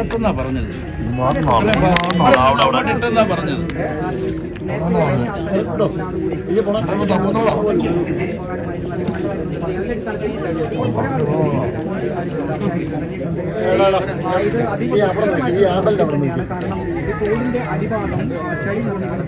ഭാഗത്തുനിന്നാ പറഞ്ഞത്. പറഞ്ഞത്. അടിഭാഗം ആ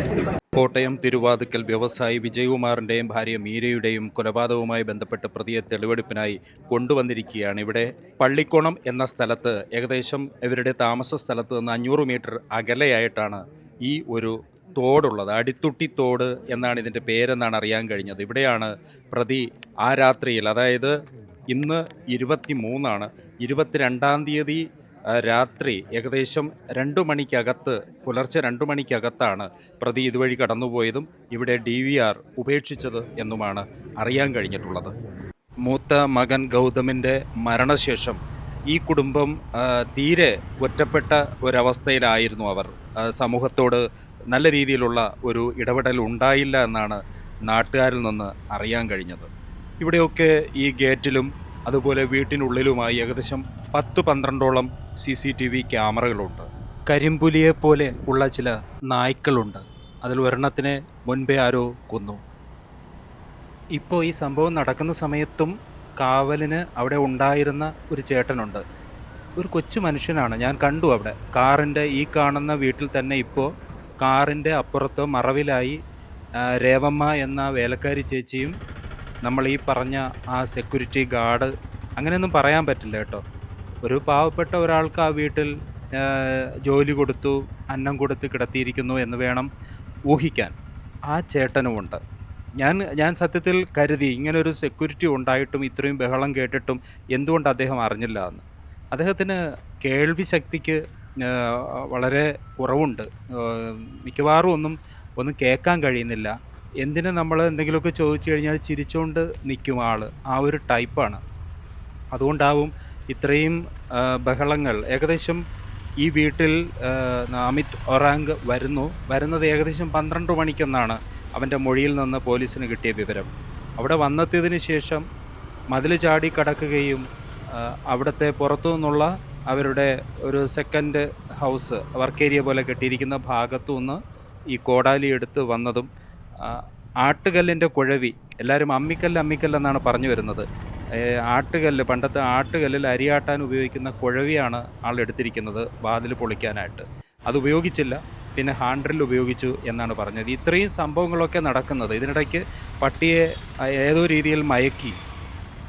പൊതുവെ കോട്ടയം തിരുവാതുക്കൽ വ്യവസായി വിജയകുമാറിന്റെയും ഭാര്യ മീരയുടെയും കൊലപാതകവുമായി ബന്ധപ്പെട്ട് പ്രതിയെ തെളിവെടുപ്പിനായി കൊണ്ടുവന്നിരിക്കുകയാണ്. ഇവിടെ പള്ളിക്കോണം എന്ന സ്ഥലത്ത് ഏകദേശം ഇവരുടെ താമസ സ്ഥലത്ത് നിന്ന് അഞ്ഞൂറ് മീറ്റർ അകലെയായിട്ടാണ് ഈ ഒരു തോടുള്ളത്. അടിത്തുട്ടി തോട് എന്നാണ് ഇതിന്റെ പേരെന്നാണ് അറിയാൻ കഴിഞ്ഞത്. ഇവിടെയാണ് പ്രതി ആ രാത്രിയിൽ അതായത് ഇന്ന് ഇരുപത്തി മൂന്നാണ് ഇരുപത്തിരണ്ടാം തീയതി രാത്രി ഏകദേശം രണ്ടു മണിക്കകത്ത് പുലർച്ചെ രണ്ടു മണിക്കകത്താണ് പ്രതി ഇതുവഴി കടന്നുപോയതും ഇവിടെ ഡി വി ആർ ഉപേക്ഷിച്ചത് എന്നുമാണ് അറിയാൻ കഴിഞ്ഞിട്ടുള്ളത്. മൂത്ത മകൻ ഗൗതമിന്റെ മരണശേഷം ഈ കുടുംബം തീരെ ഒറ്റപ്പെട്ട ഒരവസ്ഥയിലായിരുന്നു അവർ. സമൂഹത്തോട് നല്ല രീതിയിലുള്ള ഒരു ഇടപെടൽ ഉണ്ടായില്ല എന്നാണ് നാട്ടുകാരിൽ നിന്ന് അറിയാൻ കഴിഞ്ഞത്. ഇവിടെയൊക്കെ ഈ ഗേറ്റിലും അതുപോലെ വീട്ടിനുള്ളിലുമായി ഏകദേശം പത്ത് പന്ത്രണ്ടോളം സി സി ടി വി ക്യാമറകളുണ്ട്. കരിമ്പുലിയെ പോലെ ഉള്ള ചില നായ്ക്കളുണ്ട്. അതിൽ ഒരെണ്ണത്തിനെ മുൻപേ ആരോ കൊന്നു. ഇപ്പോൾ ഈ സംഭവം നടക്കുന്ന സമയത്തും കാവലിന് അവിടെ ഉണ്ടായിരുന്ന ഒരു ചേട്ടനുണ്ട്. ഒരു കൊച്ചു മനുഷ്യനാണ്. ഞാൻ കണ്ടു അവിടെ. കാറിന്റെ ഈ കാണുന്ന വീട്ടിൽ തന്നെ ഇപ്പോൾ കാറിന്റെ അപ്പുറത്ത് മറവിലായി രേവമ്മ എന്ന വേലക്കാരി ചേച്ചിയും നമ്മൾ ഈ പറഞ്ഞ ആ സെക്യൂരിറ്റി ഗാർഡ് അങ്ങനെയൊന്നും പറയാൻ പറ്റില്ല കേട്ടോ. ഒരു പാവപ്പെട്ട ഒരാൾക്ക് ആ വീട്ടിൽ ജോലി കൊടുത്തു അന്നം കൊടുത്ത് കിടത്തിയിരിക്കുന്നു എന്ന് വേണം ഊഹിക്കാൻ. ആ ചേട്ടനുമുണ്ട് ഞാൻ ഞാൻ സത്യത്തിൽ കരുതി ഇങ്ങനൊരു സെക്യൂരിറ്റി ഉണ്ടായിട്ടും ഇത്രയും ബഹളം കേട്ടിട്ടും എന്തുകൊണ്ട് അദ്ദേഹം അറിഞ്ഞില്ല എന്ന്. അദ്ദേഹത്തിന് കേൾവി ശക്തിക്ക് വളരെ കുറവുണ്ട്. മിക്കവാറും ഒന്നും ഒന്നും കേൾക്കാൻ കഴിയുന്നില്ല. എന്തിന് നമ്മൾ എന്തെങ്കിലുമൊക്കെ ചോദിച്ചു കഴിഞ്ഞാൽ ചിരിച്ചുകൊണ്ട് നിൽക്കും ആൾ ആ ഒരു ടൈപ്പാണ് അതുകൊണ്ടാവും ഇത്രയും ബഹളങ്ങൾ. ഏകദേശം ഈ വീട്ടിൽ അമിത് ഒറാങ്ക് വരുന്നു. വരുന്നത് ഏകദേശം പന്ത്രണ്ട് മണിക്കെന്നാണ് അവന്റെ മൊഴിയിൽ നിന്ന് പോലീസിന് കിട്ടിയ വിവരം. അവിടെ വന്നെത്തിയതിന് ശേഷം മതിൽ ചാടി കടക്കുകയും അവിടുത്തെ പുറത്തു നിന്നുള്ള അവരുടെ ഒരു സെക്കൻഡ് ഹൗസ് വർക്ക് ഏരിയ പോലെ കെട്ടിയിരിക്കുന്ന ഭാഗത്തു നിന്ന് ഈ കോടാലി എടുത്ത് വന്നതും ആട്ടുകല്ലിന്റെ കുഴവി. എല്ലാവരും അമ്മിക്കല്ല് എന്നാണ് പറഞ്ഞു വരുന്നത്. ആട്ടുകല്ല് പണ്ടത്തെ ആട്ടുകല്ലിൽ അരിയാട്ടാൻ ഉപയോഗിക്കുന്ന കുഴവിയാണ് ആൾ എടുത്തിരിക്കുന്നത് വാതിൽ പൊളിക്കാനായിട്ട്. അത് ഉപയോഗിച്ചില്ല പിന്നെ ഹാൻഡ്രിൽ ഉപയോഗിച്ചു എന്നാണ് പറഞ്ഞത്. ഇത്രയും സംഭവങ്ങളൊക്കെ നടക്കുന്നത് ഇതിനിടയ്ക്ക് പട്ടിയെ ഏതോ രീതിയിൽ മയക്കി.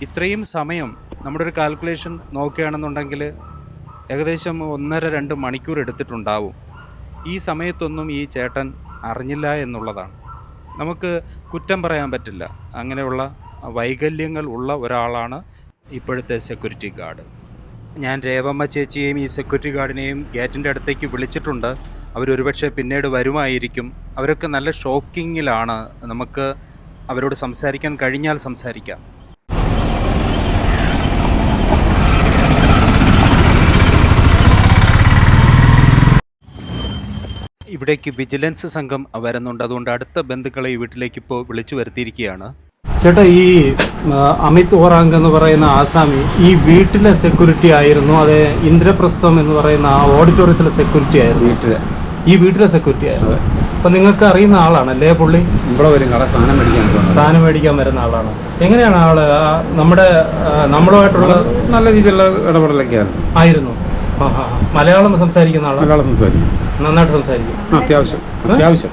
ഇത്രയും സമയം നമ്മുടെ ഒരു കാൽക്കുലേഷൻ നോക്കുകയാണെന്നുണ്ടെങ്കിൽ ഏകദേശം ഒന്നര രണ്ട് മണിക്കൂർ എടുത്തിട്ടുണ്ടാവും. ഈ സമയത്തൊന്നും ഈ ചേട്ടൻ അറിഞ്ഞില്ല എന്നുള്ളതാണ്. നമുക്ക് കുറ്റം പറയാൻ പറ്റില്ല. അങ്ങനെയുള്ള വൈകല്യങ്ങൾ ഉള്ള ഒരാളാണ് ഇപ്പോഴത്തെ സെക്യൂരിറ്റി ഗാർഡ് ഞാൻ രേവമ്മ ചേച്ചിയെയും ഈ സെക്യൂരിറ്റി ഗാർഡിനെയും ഗേറ്റിന്റെ അടുത്തേക്ക് വിളിച്ചിട്ടുണ്ട്. അവരൊരുപക്ഷെ പിന്നീട് വരുമായിരിക്കും. അവരൊക്കെ നല്ല ഷോക്കിങ്ങിലാണ് നമുക്ക് അവരോട് സംസാരിക്കാൻ കഴിഞ്ഞാൽ സംസാരിക്കാം. ഇവിടേക്ക് വിജിലൻസ് സംഘം വരുന്നുണ്ട്. അതുകൊണ്ട് അടുത്ത ബന്ധുക്കളെ ഈ വീട്ടിലേക്ക് ഇപ്പോൾ വിളിച്ചു വരുത്തിയിരിക്കുകയാണ്. ചേട്ടാ ഈ അമിത് ഓറാങ്ക് എന്ന് പറയുന്ന ആസാമി ഈ വീട്ടിലെ സെക്യൂരിറ്റി ആയിരുന്നു. അതെ ഇന്ദ്രപ്രസ്ഥം എന്ന് പറയുന്ന ആ ഓഡിറ്റോറിയത്തിലെ സെക്യൂരിറ്റി ആയിരുന്നു. വീട്ടിലെ. ഈ വീട്ടിലെ സെക്യൂരിറ്റി ആയിരുന്നു. അപ്പൊ നിങ്ങൾക്ക് അറിയുന്ന ആളാണല്ലേ പുള്ളി? ഇവിടെ വരും കട സാധനം മേടിക്കാൻ സാധനം മേടിക്കാൻ വരുന്ന ആളാണ്. എങ്ങനെയാണ് ആൾ? നമ്മുടെ നമ്മളുമായിട്ടുള്ള നല്ല രീതിയിലുള്ള ഇടപെടലൊക്കെയാണ്. ആയിരുന്നു. മലയാളം സംസാരിക്കുന്ന ആളാണ്. മലയാളം സംസാരിക്കും. നന്നായിട്ട് സംസാരിക്കും. അത്യാവശ്യം. അത്യാവശ്യം.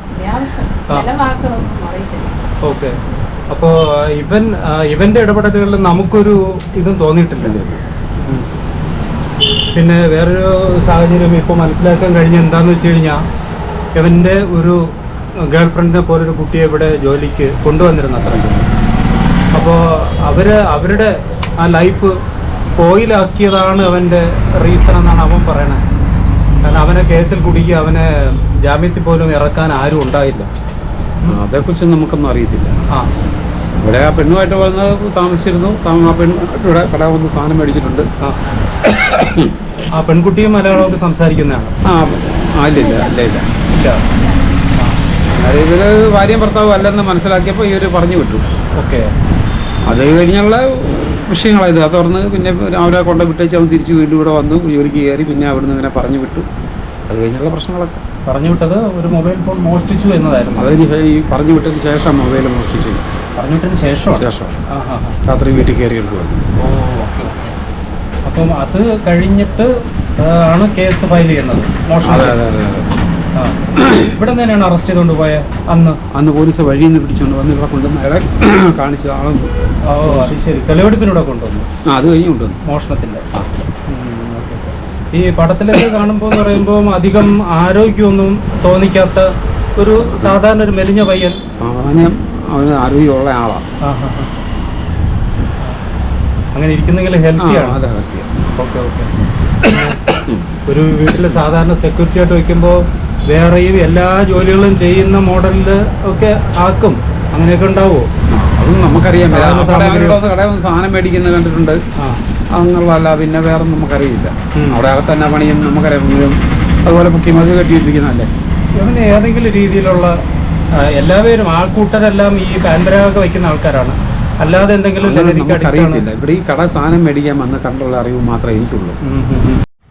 ഓക്കെ. അപ്പോൾ ഇവൻ ഇവന്റെ ഇടപെടലുകളിൽ നമുക്കൊരു ഇതും തോന്നിയിട്ടില്ല. പിന്നെ വേറൊരു സാഹചര്യം ഇപ്പോൾ മനസ്സിലാക്കാൻ കഴിഞ്ഞ എന്താണെന്ന് വെച്ച് കഴിഞ്ഞാൽ ഇവന്റെ ഒരു ഗേൾ ഫ്രണ്ടിനെ പോലൊരു കുട്ടിയെ ഇവിടെ ജോലിക്ക് കൊണ്ടുവന്നിരുന്നു അത്ര അപ്പോൾ അവർ അവരുടെ ആ ലൈഫ് സ്പോയിലാക്കിയതാണ് അവന്റെ റീസൺ എന്നാണ് അവൻ പറയണത് കാരണം അവനെ കേസിൽ കുടുക്കി അവനെ ജാമ്യത്തിൽ പോലും ഇറക്കാൻ ആരും ഉണ്ടായില്ല. അതേക്കുറിച്ച് നമുക്കൊന്നും അറിയത്തില്ല. ആ. ഇവിടെ ആ പെണ്ണുമായിട്ട് വന്ന് താമസിച്ചിരുന്നു. ആ പെണ്ണ് ഇവിടെ കട വന്ന് സാധനം മേടിച്ചിട്ടുണ്ട്. ആ. ആ പെൺകുട്ടിയും മലയാളമൊക്കെ സംസാരിക്കുന്നതാണ്. ആ ഇല്ല ഇല്ല ഇല്ല ഇല്ല. ഇല്ല. ഇവർ ഭാര്യയും ഭർത്താവും അല്ലെന്ന് മനസ്സിലാക്കിയപ്പോൾ ഇവർ പറഞ്ഞു വിട്ടു. ഓക്കെ. അത് കഴിഞ്ഞുള്ള വിഷയങ്ങളായത്. അത് തുറന്ന് പിന്നെ അവരെ കൊണ്ട വിട്ടേച്ച് അവൻ തിരിച്ച് വീണ്ടും ഇവിടെ വന്നു. ജോലിക്ക് കയറി പിന്നെ അവിടുന്ന് ഇങ്ങനെ പറഞ്ഞു വിട്ടു. അത് കഴിഞ്ഞുള്ള പ്രശ്നങ്ങളൊക്കെ. പറഞ്ഞു വിട്ടത് ഒരു മൊബൈൽ ഫോൺ മോഷ്ടിച്ചു എന്നതായിരുന്നു. അതിന് ഈ പറഞ്ഞു വിട്ടതിന് ശേഷം മൊബൈൽ മോഷ്ടിച്ചു. പറഞ്ഞു വിട്ടതിന് ശേഷം. ശേഷം രാത്രി വീട്ടിൽ കയറി എടുക്കുമായിരുന്നു ഓ ഓക്കെ അപ്പം അത് കഴിഞ്ഞിട്ട് ആണ് കേസ് ഫയൽ ചെയ്യുന്നത്. മോഷണ. ഇവിടെ തന്നെയാണ് അറസ്റ്റ് ചെയ്തുകൊണ്ട് പോയത് അന്ന്? അന്ന് പോലീസ് വഴിയിൽ നിന്ന് പിടിച്ചുകൊണ്ട് വന്ന് ഇവിടെ കൊണ്ടുവന്ന് അയാളെ കാണിച്ചതാണെന്ന് ഓ അത് ശരി. തെളിവെടുപ്പിനൂടെ കൊണ്ടുവന്നു. ആ അത് കഴിഞ്ഞ് കൊണ്ടുവന്നു. ഓക്കെ. ഈ പടത്തിലൊക്കെ കാണുമ്പോൾ എന്ന് പറയുമ്പോൾ അധികം ആരോഗ്യമൊന്നും തോന്നിക്കാത്ത ഒരു സാധാരണ ഒരു മെലിഞ്ഞ പയ്യൻ. സാധാരണ അവന് ആരോഗ്യമുള്ള ആളാണ്. അങ്ങനെ ഇരിക്കുന്നെങ്കിൽ ഹെൽത്തിയാണ് ഓക്കെ ഓക്കെ. ഒരു വീട്ടിൽ സാധാരണ സെക്യൂരിറ്റി ആയിട്ട് വെക്കുമ്പോൾ വേറെയും എല്ലാ ജോലികളും ചെയ്യുന്ന മോഡലിൽ ഒക്കെ ആക്കും. അങ്ങനെയൊക്കെ ഉണ്ടാവുമോ അതും നമുക്കറിയാം. സാധനം മേടിക്കുന്നത് കണ്ടിട്ടുണ്ട്. ആ അങ്ങനെയുള്ളതല്ല പിന്നെ വേറെ നമുക്കറിയില്ല. അവിടെ അകത്ത് തന്നെ പണിയും നമുക്കറിയാം അതുപോലെ മുഖ്യമന്ത്രി കെട്ടിയിരിക്കുന്നല്ലേ അങ്ങനെ ഇവന് ഏതെങ്കിലും രീതിയിലുള്ള എല്ലാവരും ആൾക്കൂട്ടരെല്ലാം ഈ പാൻപരാഗൊക്കെ വയ്ക്കുന്ന ആൾക്കാരാണ്. അല്ലാതെ എന്തെങ്കിലും അറിയത്തില്ല ഇവിടെ ഈ കട സാധനം മേടിക്കാൻ വന്ന് കണ്ടുള്ള അറിവ് മാത്രമേ എനിക്കുള്ളൂ.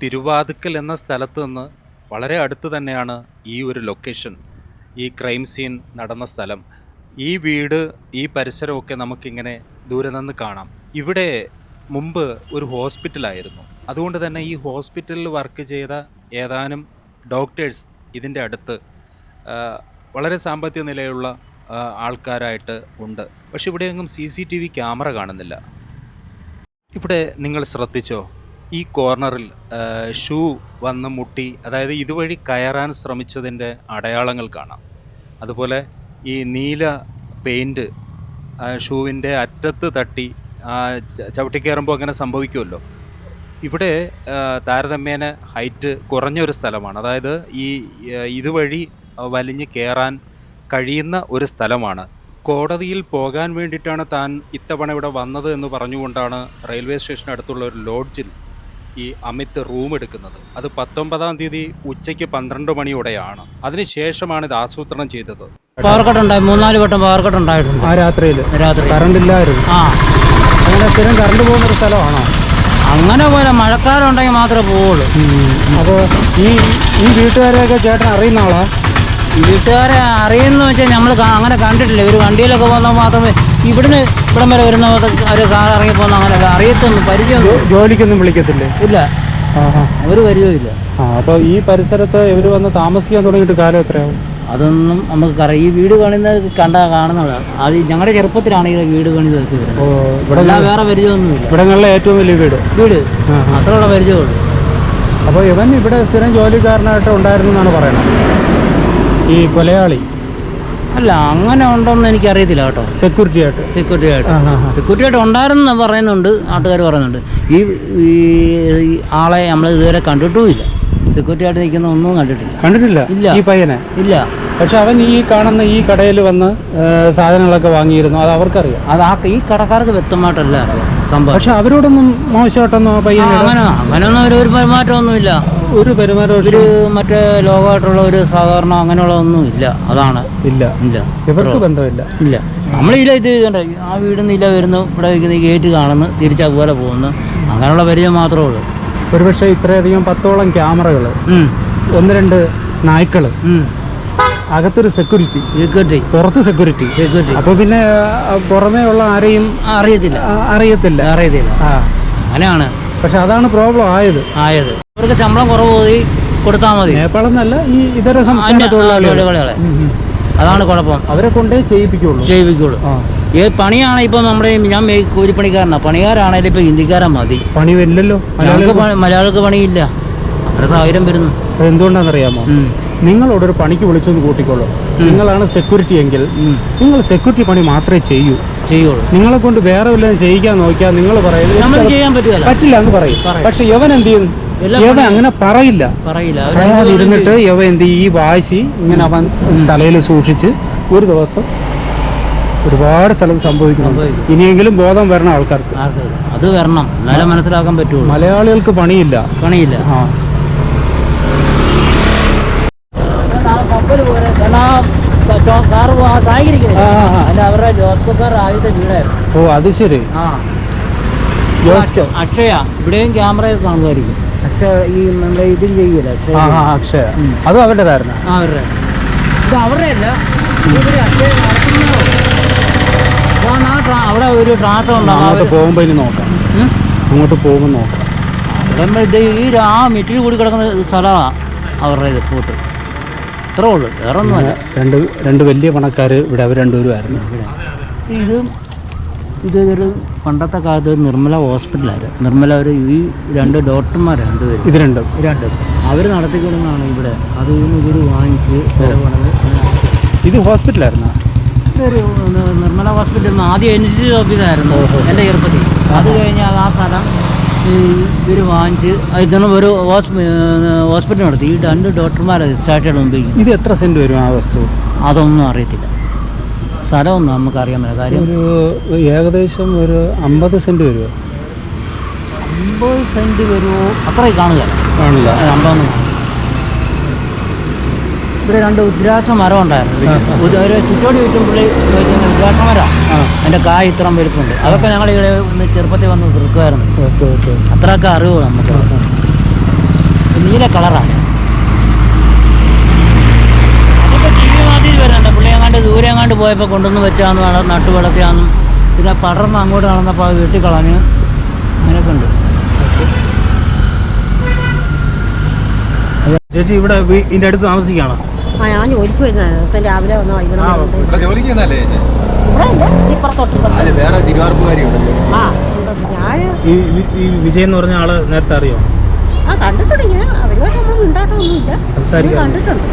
തിരുവാതുക്കൽ എന്ന സ്ഥലത്ത് നിന്ന് വളരെ അടുത്ത് തന്നെയാണ് ഈ ഒരു ലൊക്കേഷൻ ഈ ക്രൈം സീൻ നടന്ന സ്ഥലം. ഈ വീട് ഈ പരിസരമൊക്കെ നമുക്കിങ്ങനെ ദൂരെ നിന്ന് കാണാം. ഇവിടെ മുമ്പ് ഒരു ഹോസ്പിറ്റലായിരുന്നു. അതുകൊണ്ട് തന്നെ ഈ ഹോസ്പിറ്റലിൽ വർക്ക് ചെയ്ത ഏതാനും ഡോക്ടേഴ്സ് ഇതിന്റെ അടുത്ത് വളരെ സാമ്പത്തിക നിലയുള്ള ആൾക്കാരായിട്ട് ഉണ്ട്. പക്ഷെ ഇവിടെ എങ്ങും C C T V camera കാണുന്നില്ല. ഇവിടെ നിങ്ങൾ ശ്രദ്ധിച്ചോ? ഈ കോർണറിൽ ഷൂ വന്ന് മുട്ടി അതായത് ഇതുവഴി കയറാൻ ശ്രമിച്ചതിന്റെ അടയാളങ്ങൾ കാണാം. അതുപോലെ ഈ നീല പെയിന്റ് ഷൂവിന്റെ അറ്റത്ത് തട്ടി ചവിട്ടിക്കയറുമ്പോൾ അങ്ങനെ സംഭവിക്കുമല്ലോ ഇവിടെ താരതമ്യേന ഹൈറ്റ് കുറഞ്ഞൊരു സ്ഥലമാണ്. അതായത് ഈ ഇതുവഴി വലിഞ്ഞ് കയറാൻ കഴിയുന്ന ഒരു സ്ഥലമാണ്. കോടതിയിൽ പോകാൻ വേണ്ടിയിട്ടാണ് താൻ ഇത്തവണ ഇവിടെ വന്നത് എന്ന് പറഞ്ഞുകൊണ്ടാണ് റെയിൽവേ സ്റ്റേഷൻ അടുത്തുള്ള ഒരു ലോഡ്ജിൽ ഈ അമിത് റൂം എടുക്കുന്നത്. അത് പത്തൊമ്പതാം തീയതി ഉച്ചയ്ക്ക് പന്ത്രണ്ട് മണിയോടെയാണ്. അതിനുശേഷമാണ് ഇത് ആസൂത്രണം ചെയ്തത്. പവർ കട്ട് ഉണ്ടായി. മൂന്നാൽ വട്ടം പവർ കട്ട് ഉണ്ടായിട്ടുണ്ട്. ആ രാത്രിയിൽ രാത്രി കറണ്ട് ഇല്ലായിരുന്നു. ആ. അങ്ങനെ സ്ഥിരം കറണ്ട് പോകുന്നൊരു സ്ഥലമാണോ? അങ്ങനെ പോലെ മഴക്കാലം ഉണ്ടെങ്കിൽ മാത്രമേ പോവുള്ളൂ. അപ്പോൾ ഈ ഈ വീട്ടുകാരെയൊക്കെ ചേട്ടൻ അറിയുന്ന ആളാ? വീട്ടുകാരെ അറിയുന്ന വെച്ചാൽ നമ്മൾ അങ്ങനെ കണ്ടിട്ടില്ല. ഒരു വണ്ടിയിലൊക്കെ പോകുന്ന മാത്രമേ ഇവിടുന്ന് ഇവിടം വരെ വരുന്ന ഒരു സാർ ഇറങ്ങി പോകുന്ന അങ്ങനെ അറിയത്തൊന്നും പരിചയമൊന്നും ജോലിക്കൊന്നും വിളിക്കത്തില്ലേ? ഇല്ല. ഒരു പരിചയമില്ല ആ അപ്പോൾ ഈ പരിസരത്ത് ഇവർ വന്ന് താമസിക്കാൻ തുടങ്ങിയിട്ട് കാലം എത്രയാവും? അതൊന്നും നമുക്ക് അറിയാം ഈ വീട് പണിത് കണ്ട കാണുന്നതാണ് അത് ഞങ്ങളുടെ ചെറുപ്പത്തിലാണ് ഈ വീട് പണിത് ഇവിടെ വേറെ പരിചയമൊന്നുമില്ല. ഇവിടങ്ങളിലെ ഏറ്റവും വലിയ വീട്. വീട്. അത്രയുള്ള പരിചയമുള്ളൂ. അപ്പോൾ ഇവൻ ഇവിടെ സ്ഥിരം ജോലിക്കാരനായിട്ട് ഉണ്ടായിരുന്നു എന്നാണ് പറയുന്നത് ഈ കൊലയാളി. അല്ല അങ്ങനെ ഉണ്ടോന്ന് എനിക്കറിയത്തില്ല കേട്ടോ. സെക്യൂരിറ്റി ആയിട്ട്. സെക്യൂരിറ്റി ആയിട്ട്. സെക്യൂരിറ്റി ആയിട്ട് ഉണ്ടായിരുന്നു പറയുന്നുണ്ട് നാട്ടുകാർ പറയുന്നുണ്ട്. ഈ ആളെ നമ്മൾ ഇതുവരെ കണ്ടിട്ടുമില്ല. സെക്യൂരിറ്റി ആയിട്ട് നിൽക്കുന്ന ഒന്നും കണ്ടിട്ടില്ല. കണ്ടിട്ടില്ല? ഇല്ല. ഈ പയ്യനെ? ഇല്ല. പക്ഷെ അവൻ ഈ കാണുന്ന ഈ കടയിൽ വന്ന് സാധനങ്ങളൊക്കെ വാങ്ങിയിരുന്നു. അത് അവർക്കറിയാം. അത് ആ ഈ കടക്കാർക്ക് വ്യക്തമായിട്ടല്ല സംഭവം. പക്ഷെ അവരോടൊന്നും മോശമായിട്ടൊന്നും പയ്യൻ അങ്ങനെ അങ്ങനെയൊന്നും ഒരു ഒരു പെരുമാറ്റമൊന്നുമില്ല. ഒരു പെരുമാറ്റം ഒരു മറ്റേ ലോകമായിട്ടുള്ള ഒരു സാധാരണ അങ്ങനെയുള്ള ഒന്നും ഇല്ല. അതാണ്. ഇല്ല. ഇല്ല. ഇവർക്ക് ബന്ധമില്ല. ഇല്ല. നമ്മൾ ഇല്ല ഇത് കണ്ട ആ വീട് നില വരുന്നു. ഇവിടെ ഗേറ്റ് കാണുന്നു. തിരിച്ചതുപോലെ പോകുന്നു. അങ്ങനെയുള്ള പരിചയം മാത്രമേ ഉള്ളൂ. ഒരുപക്ഷെ ഇത്രയധികം പത്തോളം ക്യാമറകൾ. ഒന്ന് രണ്ട് നായ്ക്കൾ. അകത്തൊരു സെക്യൂരിറ്റി സെക്യൂരിറ്റി പുറത്ത് സെക്യൂരിറ്റി സെക്യൂരിറ്റി അപ്പൊ പിന്നെ പുറമേ ഉള്ള ആരെയും അറിയത്തില്ല. അറിയത്തില്ല. അറിയത്തില്ല. അങ്ങനെയാണ്. പക്ഷെ അതാണ് പ്രോബ്ലം ആയത്. ആയത്. അവർക്ക് ശമ്പളം കുറവ് കൊടുത്താൽ മതി. നേപ്പാളെന്നല്ല ഈ ഇതര സംസ്ഥാന തൊഴിലാളികളെ. അതാണ് കുഴപ്പം. അവരെ കൊണ്ടേ ചെയ്യിപ്പിക്കുള്ളൂ. ചെയ്യിപ്പിക്കുള്ളൂ. ഏത് ഈ പണിയാണ് ഇപ്പം നമ്മുടെ ഞാൻ കൂലിപ്പണിക്കാരനാണ് പണിക്കാരാണേലും ഇപ്പം ഹിന്ദിക്കാരൻ മതി. പണി വരില്ലല്ലോ. മലയാളികൾക്ക് പണിയില്ല. അത്ര സാഹചര്യം വരുന്നു. എന്തുകൊണ്ടാണെന്നറിയാമോ. നിങ്ങളോടൊരു പണിക്ക് വിളിച്ചൊന്ന് കൂട്ടിക്കോളൂ. നിങ്ങളാണ് സെക്യൂരിറ്റി എങ്കിൽ നിങ്ങൾ സെക്യൂരിറ്റി പണി മാത്രമേ ചെയ്യൂ. ചെയ്യുള്ളൂ നിങ്ങളെ കൊണ്ട് വേറെ വല്ലതും ചെയ്യിക്കാൻ നോക്കിയാൽ നിങ്ങൾ പറ്റുകയില്ല പറ്റില്ല എന്ന് പറയും. പക്ഷെ യവൻ എന്ത് ചെയ്യും? യവൻ അങ്ങനെ പറയില്ല. പറയില്ല. ഇരുന്നിട്ട് യവൻ എന്ത് ചെയ്യും? ഈ വാശി ഇങ്ങനെ അവൻ തലയിൽ സൂക്ഷിച്ച് ഒരു ദിവസം ഒരുപാട് സ്ഥലത്ത് സംഭവിക്കുന്നു. ഇനിയെങ്കിലും ബോധം വരണം ആൾക്കാർക്ക്. അത് വരണം. എന്നാലേ മനസ്സിലാക്കാൻ പറ്റുള്ളൂ. മലയാളികൾക്ക് പണിയില്ല. പണിയില്ല ആ കപ്പൽ പോലെ കാറ് തായിരിക്കുന്നില്ല ആ, ആ, ആ. അല്ല അവരുടെ ജോസ്കോക്കാർ ആദ്യത്തെ വീടായിരുന്നു. ഓ അത് ശരി. ജോസ്കോ. അക്ഷയ. ഇവിടെയും ക്യാമറ കാണുമായിരിക്കും അക്ഷയ ഈ നമ്മുടെ ഇതിൽ ചെയ്യൂല അക്ഷയ. അതും അവരുടേതായിരുന്നു. അവരുടെ. ഇത് അവരുടെ അല്ല അക്ഷയ അവിടെ ഒരു ട്രാൻസ്ഫർ അങ്ങോട്ട് ഉണ്ടാകും പോകുമ്പോൾ ഇനി നോക്കാം. അങ്ങോട്ട് പോകുമ്പോൾ നോക്കാം. അവിടെ ഇത് ഈ ആ മെറ്റീരിയൽ കൂടി കിടക്കുന്ന സ്ഥലമാണ് അവരുടെ ഇത് കൂട്ട് ഇത്രേ ഉള്ളൂ. വേറെ ഒന്നുമല്ല രണ്ട് രണ്ട് വലിയ പണക്കാർ ഇവിടെ അവർ രണ്ടുപേരുമായിരുന്നു. ഇത് ഇത് ഒരു പണ്ടത്തെ കാലത്ത് നിർമ്മല ഹോസ്പിറ്റലായിരുന്നു. നിർമ്മല ഒരു ഈ രണ്ട് ഡോക്ടർമാർ രണ്ടുപേരും. ഇത് രണ്ടും. രണ്ടും. അവർ നടത്തിക്കൊടുന്നതാണ് ഇവിടെ. അത് ഇവർ വാങ്ങിച്ച് പണിത് ഇത് ഹോസ്പിറ്റലായിരുന്നു? ഇതൊരു നിർമ്മല ഹോസ്പിറ്റൽ നിന്ന് ആദ്യം എൻ ഓഫീസായിരുന്നു എന്റെ ചെറുപ്പത്തിൽ. അത് കഴിഞ്ഞ് ആ സ്ഥലം ഇവർ വാങ്ങിച്ച് ഇതൊന്നും ഒരു ഹോസ്പിറ്റൽ നടത്തി. ഈ രണ്ട് ഡോക്ടർമാരെ സ്റ്റാർട്ട് മുമ്പിൽ ഇത് എത്ര സെന്റ് വരും ആ വസ്തു? അതൊന്നും അറിയത്തില്ല. സ്ഥലമൊന്നും നമുക്കറിയാൻ പറ്റില്ല. കാര്യം ഒരു ഏകദേശം ഒരു അമ്പത് സെന്റ് വരുമോ അമ്പത് സെന്റ് വരുമോ അത്രയും കാണുക. കാണില്ല അമ്പതൊന്നും ഇവിടെ രണ്ട് ഉദ്രാസ മരം ഉണ്ടായിരുന്നു ഒരു- ചുറ്റോടി ചുറ്റും പുള്ളി ഉദ്രാക്ഷ മരം അതിന്റെ കായ് ഇത്രയും വലുപ്പുണ്ട്. അതൊക്കെ ഞങ്ങൾ ഇവിടെ ഒന്ന് ചെറുപ്പത്തിൽ വന്ന് തീർക്കുമായിരുന്നു. അത്രയൊക്കെ അറിവ് നമുക്ക്. നീല കളറാണ് ദൂരെ എങ്ങാണ്ട് പോയപ്പോൾ കൊണ്ടുവന്ന് വെച്ചാന്ന് വേണം നട്ടു വളർത്തിയാന്നും. പിന്നെ പടർന്ന് അങ്ങോട്ട് നടന്നപ്പോൾ അത് വെട്ടിക്കളഞ്ഞ് അങ്ങനെയൊക്കെ ഉണ്ട്. ചേച്ചി ഇവിടെ ഇതിന്റെ അടുത്ത് താമസിക്കുകയാണോ? ആ ഞാൻ ജോലിക്ക് വരുന്നതാണ് ദിവസം രാവിലെ വന്ന വൈകുന്നേരം ഇവിടെ ജോലിക്ക് ഇപ്പുറത്തോട്ട് വേറെ ആ ഞാൻ ഈ ഈ വിജയ് എന്ന് പറഞ്ഞ ആൾ നേരത്തെ അറിയോ? ആ കണ്ടിട്ടുണ്ട് ഇങ്ങനെ. അവരുമായിട്ട് നമ്മൾ മിണ്ടാട്ടമൊന്നുമില്ല സംസാരിക്കാൻ. കണ്ടിട്ടുണ്ട്.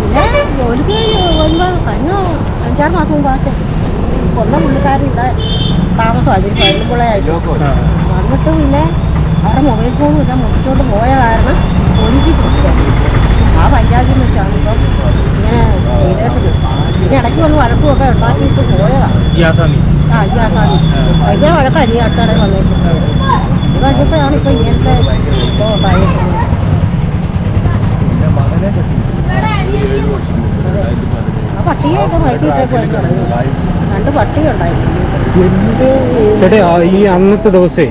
പിന്നെ ജോലിക്ക് വരുമ്പോൾ കഴിഞ്ഞ അഞ്ചാറ് മാസം മുമ്പാച്ച കൊന്ന പുള്ളിക്കാരുടെ താമസം അതിൽ പതിനുമ്പോഴായിട്ട് വന്നിട്ട് പിന്നെ അവരുടെ മൊബൈൽ ഫോണും ഇല്ല. മുറിച്ചോണ്ട് പോയ കാരണം പോലീസിൽ കൊടുത്തു ആ പഞ്ചായത്തിൽ വെച്ചാണ് ഇപ്പം ഇങ്ങനെ ചെയ്തേക്കുന്നത് പിന്നെ ഇടയ്ക്ക് വന്ന് വഴക്കുമൊക്കെ ഉണ്ടാക്കിയിട്ട് പോയതാണ് ആ. ഈ ആസാമി ഭയങ്കര വഴക്കാണ് ഈ അടുത്തടെ വന്നിട്ട് ഇത് കഴിഞ്ഞപ്പോഴാണ് ഇപ്പൊ ഇങ്ങനത്തെ ഇപ്പൊ ഉണ്ടായിരിക്കുന്നത് ആ പട്ടിയൊക്കെ മാറ്റിയിട്ടേക്കുമായിരുന്നു രണ്ട് പട്ടിയുണ്ടായിരുന്നു ചേട്ടാ ഈ അന്നത്തെ ദിവസേ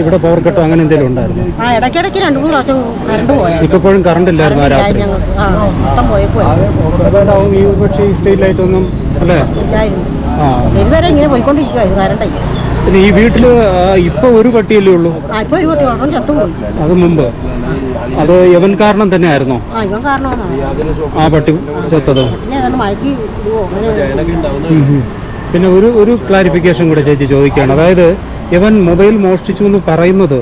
ഇവിടെ പവർ കട്ടോ അങ്ങനെ എന്തെങ്കിലും ഉണ്ടായിരുന്നു? ആ ഇടയ്ക്കിടയ്ക്ക് രണ്ട് മൂന്ന് പ്രാവശ്യം കറണ്ട് പോയായിരുന്നു. ഇപ്പോഴും കറണ്ട് ഇല്ലായിരുന്നു രാത്രി. ഞങ്ങൾക്ക്. ആ മൊത്തം പോയേക്കുമായിരുന്നു അതുകൊണ്ടാവും ഈ പക്ഷേ ഈ സ്ട്രീറ്റ് ലൈറ്റ് അല്ലേ? ആ. ഇതുവരെ ഇങ്ങനെ പോയിക്കൊണ്ടിരിക്കുവായിരുന്നു കറണ്ട് പിന്നെ ഈ വീട്ടിൽ ഇപ്പൊ ഒരു പട്ടിയല്ലേ ഉള്ളൂ? അത് മുമ്പ്. അത് യവൻ കാരണം തന്നെ ആയിരുന്നോ? ആ പട്ടി ചത്തത്. പിന്നെ ഒരു ഒരു ക്ലാരിഫിക്കേഷൻ കൂടെ ചേച്ചി ചോദിക്കുകയാണ്. അതായത് ഇവൻ മൊബൈൽ മോഷ്ടിച്ചു എന്ന് പറയുന്നത്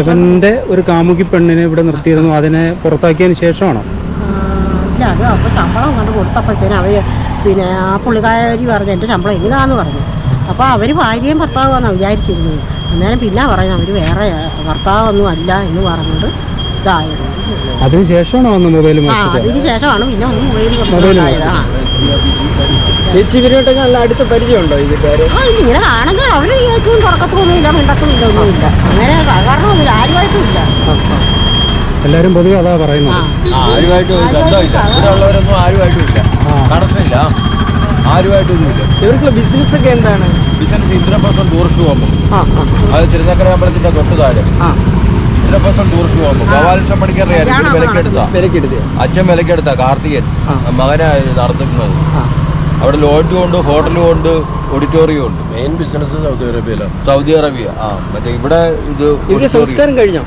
ഇവന്റെ ഒരു കാമുകി പെണ്ണിനെ ഇവിടെ നിർത്തിയിരുന്നു. അതിനെ പുറത്താക്കിയതിന് ശേഷമാണോ? ആ, ഇല്ല അത് അപ്പോൾ ശമ്പളം കണ്ട് കൊടുത്തപ്പോഴത്തേനും അവർ പിന്നെ ആ പുള്ളിക്കാരി പറഞ്ഞു എന്റെ ശമ്പളം എങ്ങനെയാന്ന് പറഞ്ഞു. അപ്പോൾ അവർ ഭാര്യയും ഭർത്താവുമാണ് വിചാരിച്ചിരുന്നത്. അന്നേരം പിന്നെ പറയുന്നത് അവർ വേറെ ഭർത്താവൊന്നും അല്ല എന്ന് പറഞ്ഞുകൊണ്ട് ഇതായിരുന്നു. അതിന് ശേഷമാണോ മൊബൈൽ ആ മോഷ്ടിച്ചത്? അതിന് ശേഷമാണ് പിന്നെ ഒന്ന് മൊബൈൽ മൊബൈൽ ചേച്ചി ഇവരുമായിട്ടൊക്കെ നല്ല അടുത്ത പരിചയമുണ്ടോ ഉണ്ടോ ഇങ്ങനെ കാണുന്നത് അവർ ഏറ്റവും തുറക്കത്തൊന്നുമില്ല മിണ്ടത്തുമില്ല ഒന്നുമില്ല. അങ്ങനെ സാധാരണ ആരുമായിട്ടും ഇല്ല എല്ലാവരും പൊതുവെ അതാ ആ. പറയുന്നത് ആരുമായിട്ടും ബന്ധമില്ല. ആരുമായിട്ടും ഇല്ല ഇവർക്കുള്ള ബിസിനസ് ഒക്കെ എന്താണ്? ബിസിനസ് ഇന്ദ്രപ്രസം ടൂറിസ്റ്റ് പോകുമ്പോൾ അത് തിരുനക്കര അമ്പലത്തിന്റെ തൊട്ട് താഴെ ഇന്ദ്രപ്രസം ടൂറിസ്റ്റ് പോകുമ്പോൾ ഗോപാലകൃഷ്ണ പണിക്കർ വിലക്കെടുത്താ വിലക്കെടുത്ത്. അച്ഛൻ വിലക്കെടുത്താ കാർത്തികൻ. മകനാ നടത്തുന്നത് അവിടെ ലോഡ്ജും ഉണ്ട് ഹോട്ടലും ഉണ്ട് ഓഡിറ്റോറിയം ഉണ്ട്. മെയിൻ ബിസിനസ് സൗദി അറേബ്യയിലാണ് സൗദി അറേബ്യ. ആ മറ്റേ ഇവിടെ ഇത് സംസ്കാരം കഴിഞ്ഞോ?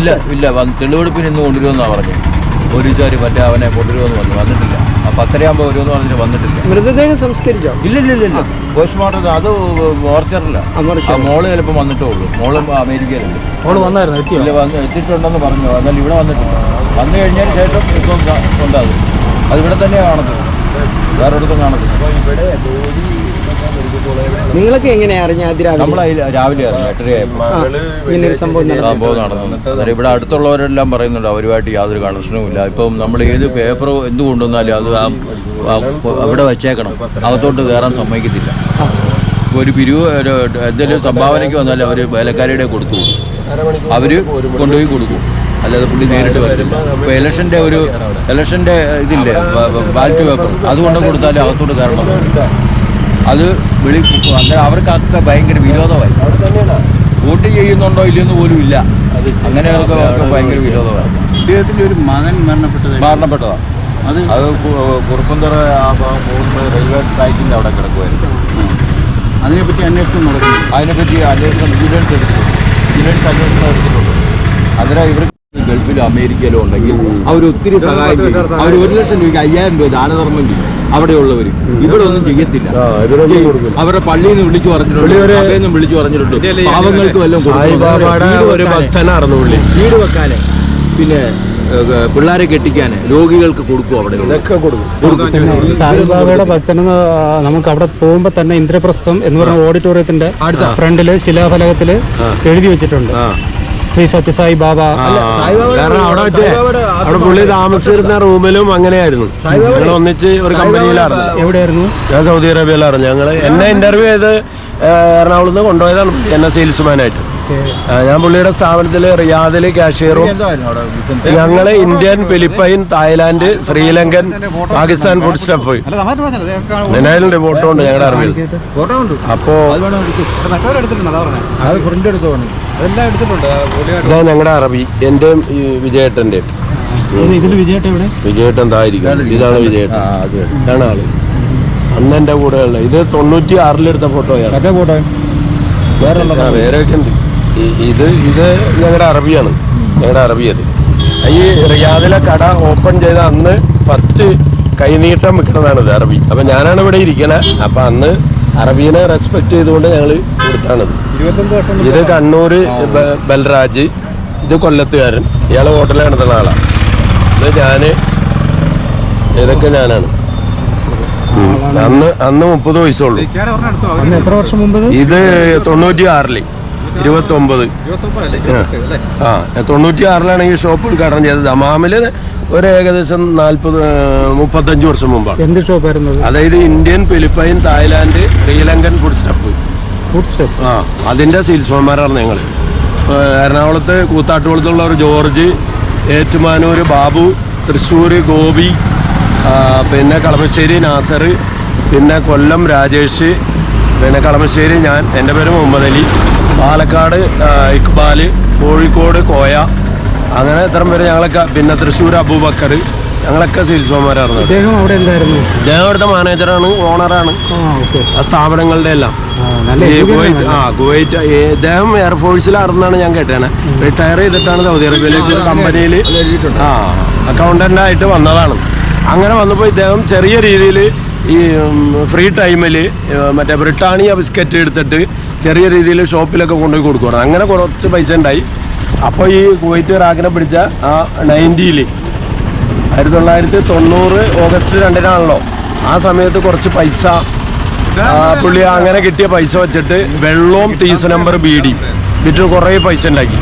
ഇല്ല ഇല്ല തെളിവെടുപ്പിന് ഇന്ന് കൊണ്ടുവരുമെന്നാ പറഞ്ഞത് പോലീസുകാർ മറ്റേ അവനെ കൊണ്ടുവരുമെന്ന് പറഞ്ഞു. വന്നിട്ടില്ല. ആ പത്തരയാകുമ്പോൾ വരുമെന്ന് പറഞ്ഞിട്ട് വന്നിട്ടില്ല. മൃതദേഹം സംസ്കരിച്ചോ? ഇല്ല ഇല്ല ഇല്ല ഇല്ല. പോസ്റ്റ്മോർട്ടം അത് മോർച്ചറില്ല. മോൾ ചിലപ്പോൾ വന്നിട്ടേ ഉള്ളൂ. മോൾ അമേരിക്കയിലുണ്ട്. മോൾ വന്നായിരുന്നു ഇല്ല വന്ന് എത്തിയിട്ടുണ്ടെന്ന് പറഞ്ഞു. എന്നാൽ ഇവിടെ വന്നിട്ടില്ല. വന്നു കഴിഞ്ഞതിന് ശേഷം ഇപ്പം ഉണ്ടാകും അത് ഇവിടെ തന്നെയാണ് കാണുന്നത്. വേറെ ഇവിടെ കാണത്തില്ല നിങ്ങളൊക്കെ എങ്ങനെയാ? അറിഞ്ഞ നമ്മൾ രാവിലെ? സംഭവം നടന്നു. സംഭവം നടന്നു. ഇവിടെ അടുത്തുള്ളവരെല്ലാം പറയുന്നുണ്ട് അവരുമായിട്ട് യാതൊരു കണക്ഷനും ഇല്ല ഇപ്പം നമ്മൾ ഏത് പേപ്പറോ എന്ത് കൊണ്ടുവന്നാലും അത് അവിടെ വെച്ചേക്കണം. അകത്തോട്ട് കയറാൻ സമ്മതിക്കത്തില്ല. ഒരു പിരിവ് എന്തെങ്കിലും സംഭാവനയ്ക്ക് വന്നാലും അവർ വേലക്കാരിയുടെ കൊടുത്തു അവർ കൊണ്ടുപോയി കൊടുക്കും. അല്ലാതെ പുള്ളി നേരിട്ട് വരില്ല ഇപ്പോൾ ഇലക്ഷന്റെ ഒരു ഇലക്ഷന്റെ ഇതില്ലേ ബാലറ്റ് പേപ്പർ. അതുകൊണ്ട് കൊടുത്താലും അകത്തോട്ട് കയറണം. അത് വിളി അങ്ങനെ അവർക്കൊക്കെ ഭയങ്കര വിരോധമായി. വോട്ട് ചെയ്യുന്നുണ്ടോ ഇല്ലെന്ന് പോലും ഇല്ല. അങ്ങനെയൊക്കെ അവർക്ക് ഭയങ്കര വിരോധമായി. അദ്ദേഹത്തിന്റെ ഒരു മകൻ മരണപ്പെട്ടത്. മരണപ്പെട്ടതാണ് അത് അത് കുറുപ്പന്തറ ആ ഭാഗം പോകുന്ന റെയിൽവേ ട്രാക്കിന്റെ അവിടെ കിടക്കുമായിരുന്നു അതിനെപ്പറ്റി അന്വേഷണം നടക്കുന്നു. അതിനെപ്പറ്റി അന്വേഷണം വിജിലൻസ് എടുത്തിട്ടുണ്ട് വിജിലൻസ് അന്വേഷണം എടുത്തിട്ടുണ്ട്. അന്നേരം ഇവർ ഗൾഫിലും അമേരിക്കയിലും ഉണ്ടെങ്കിൽ അവർ ഒത്തിരി സഹായം ചെയ്യും അവർ ഒരു ലക്ഷം രൂപയ്ക്ക് അയ്യായിരം രൂപ ദാനധർമ്മം ചെയ്യും അവിടെയുള്ളവർ ഇവിടെ ഒന്നും ചെയ്യത്തില്ല ചെയ്യും. അവരുടെ പള്ളിയിൽ നിന്ന് വിളിച്ചു പറഞ്ഞിട്ടുണ്ട് വിളിച്ചു പറഞ്ഞിട്ടുണ്ട്. പാവങ്ങൾക്ക് വല്ലതും ഒരു പുള്ളി. വീട് വെക്കാന്. പിന്നെ പിള്ളേരെ കെട്ടിക്കാന്. രോഗികൾക്ക് കൊടുക്കും അവിടെ. സായിബാബയുടെ ഭക്തനെന്ന് നമുക്ക് അവിടെ പോകുമ്പോൾ തന്നെ ഇന്ദ്രപ്രസ്ഥം എന്ന് പറഞ്ഞ ഓഡിറ്റോറിയത്തിന്റെ ഫ്രണ്ടിൽ ശിലാഫലകത്തിൽ എഴുതി വെച്ചിട്ടുണ്ട്. ശ്രീ സത്യസായി ബാബ. കാരണം അവിടെ വെച്ച് അവിടെ പുള്ളി താമസിച്ചിരുന്ന റൂമിലും അങ്ങനെയായിരുന്നു. ഞങ്ങൾ ഒന്നിച്ച് ഒരു കമ്പനിയിലായിരുന്നു എവിടെയായിരുന്നു? ഞാൻ സൗദി അറേബ്യയിലായിരുന്നു. ഞങ്ങൾ എന്നെ ഇന്റർവ്യൂ ചെയ്ത് എറണാകുളത്ത് കൊണ്ടുപോയതാണ്. എന്നെ സെയിൽസ്മാനായിട്ട് ഞാൻ പുള്ളിയുടെ സ്ഥാപനത്തിൽ റിയാദിൽ കാഷ്യറും ഞങ്ങൾ Indian Philippine Thailand Sri Lankan Pakistan food stuff. എന്നായാലും ഫോട്ടോ ഉണ്ട് ഞങ്ങളുടെ അറിവിൽ. ഫോട്ടോ ഉണ്ട്. അപ്പോ ഇതാ ഞങ്ങളുടെ അറബി എന്റെയും വിജയേട്ടന്റെ. വിജയേട്ടന്റെയും വിജയേട്ടൻ തായിരിക്കും ഇതാണ് വിജയേട്ടൻ. ഇതാണ് ആൾ. അന്ന് എന്റെ കൂടെ ഉള്ള ഇത് തൊണ്ണൂറ്റി ആറിലെടുത്ത ഫോട്ടോയാണ്. വേറെ വേറെ ഒക്കെ ഉണ്ട് ഇത് ഇത് ഞങ്ങളുടെ അറബിയാണ്. ഞങ്ങളുടെ അറബി അത്. ഈ റിയാദിലെ കട ഓപ്പൺ ചെയ്ത അന്ന് ഫസ്റ്റ് കൈനീട്ടം വെക്കുന്നതാണ് ഇത് അറബി. അപ്പൊ ഞാനാണ് ഇവിടെ ഇരിക്കണേ. അപ്പൊ അന്ന് അറബീനെ റെസ്പെക്ട് ചെയ്തുകൊണ്ട് ഞങ്ങൾ കൊടുത്താണത്. ഇത് കണ്ണൂർ ബൽരാജ് ഇത് കൊല്ലത്തുകാരൻ. ഇയാൾ ഹോട്ടലിൽ നടത്തുന്ന ആളാണ് ഇത് ഞാൻ ഇതൊക്കെ ഞാനാണ്. അന്ന് അന്ന് മുപ്പത് വയസ്സുള്ളൂ? ഇത്? തൊണ്ണൂറ്റി ആറിൽ ഇരുപത്തി ഒമ്പത് ഇരുപത്തൊമ്പതല്ലേ? അല്ലേ ആ തൊണ്ണൂറ്റി ആറിലാണെങ്കിൽ ഷോപ്പ് ഉദ്ഘാടനം ചെയ്തത് ദമാമിൽ ഒരു ഏകദേശം നാൽപ്പത് മുപ്പത്തഞ്ച് വർഷം മുമ്പാണ്. എന്ത് ഷോപ്പായിരുന്നു അത്? അതായത് Indian Philippine Thailand Sri Lankan food stuff food step ആ അതിന്റെ സെയിൽസ്മാൻമാരാണ് ഞങ്ങൾ എറണാകുളത്ത് കൂത്താട്ടുകുളത്തുള്ള ഒരു ജോർജ് ഏറ്റുമാനൂർ ബാബു തൃശ്ശൂർ ഗോപി പിന്നെ കളമശ്ശേരി നാസർ പിന്നെ കൊല്ലം രാജേഷ് പിന്നെ കളമശ്ശേരി ഞാൻ എന്റെ പേര് മുഹമ്മദ് അലി. പാലക്കാട് ഇക്ബാൽ ഇക്ബാൽ കോഴിക്കോട് കോയ അങ്ങനെ ഇത്രയും പേര് ഞങ്ങളൊക്കെ പിന്നെ തൃശ്ശൂർ അബൂബക്കർ ഞങ്ങളൊക്കെ സെയിൽസ്മാരായിരുന്നു അദ്ദേഹം അവിടെ എന്തായിരുന്നു? അദ്ദേഹം അവിടുത്തെ മാനേജറാണ് ഓണറാണ്. ആ ഓക്കെ. ആ സ്ഥാപനങ്ങളുടെ എല്ലാം. കുവൈറ്റ് ആ കുവൈറ്റ് അദ്ദേഹം ഇദ്ദേഹം എയർഫോഴ്സിലായിരുന്നാണ് ഞാൻ കേട്ടേനെ. റിട്ടയർ ചെയ്തിട്ടാണ് സൗദി അറേബ്യയിലേക്ക് ഒരു കമ്പനിയിൽ ആ അക്കൗണ്ടന്റ് ആയിട്ട് വന്നതാണ്. അങ്ങനെ വന്നപ്പോൾ ഇദ്ദേഹം ചെറിയ രീതിയിൽ ഈ ഫ്രീ ടൈമിൽ മറ്റേ ബ്രിട്ടാനിയ ബിസ്ക്കറ്റ് എടുത്തിട്ട് ചെറിയ രീതിയിൽ ഷോപ്പിലൊക്കെ കൊണ്ടുപോയി കൊടുക്കുവാണ്. അങ്ങനെ കുറച്ച് പൈസ ഉണ്ടായി. അപ്പോൾ ഈ കുവൈറ്റ് റാഗിനെ പിടിച്ച ആ നയന്റിയിൽ ആയിരത്തി തൊള്ളായിരത്തി തൊണ്ണൂറ് ഓഗസ്റ്റ് രണ്ടിനാണല്ലോ. ആ സമയത്ത് കുറച്ച് പൈസ പുള്ളി അങ്ങനെ കിട്ടിയ പൈസ വെച്ചിട്ട് വെള്ളവും തീസ് നമ്പർ ബീഡി വിറ്റ് കുറേ പൈസ ഉണ്ടാക്കി.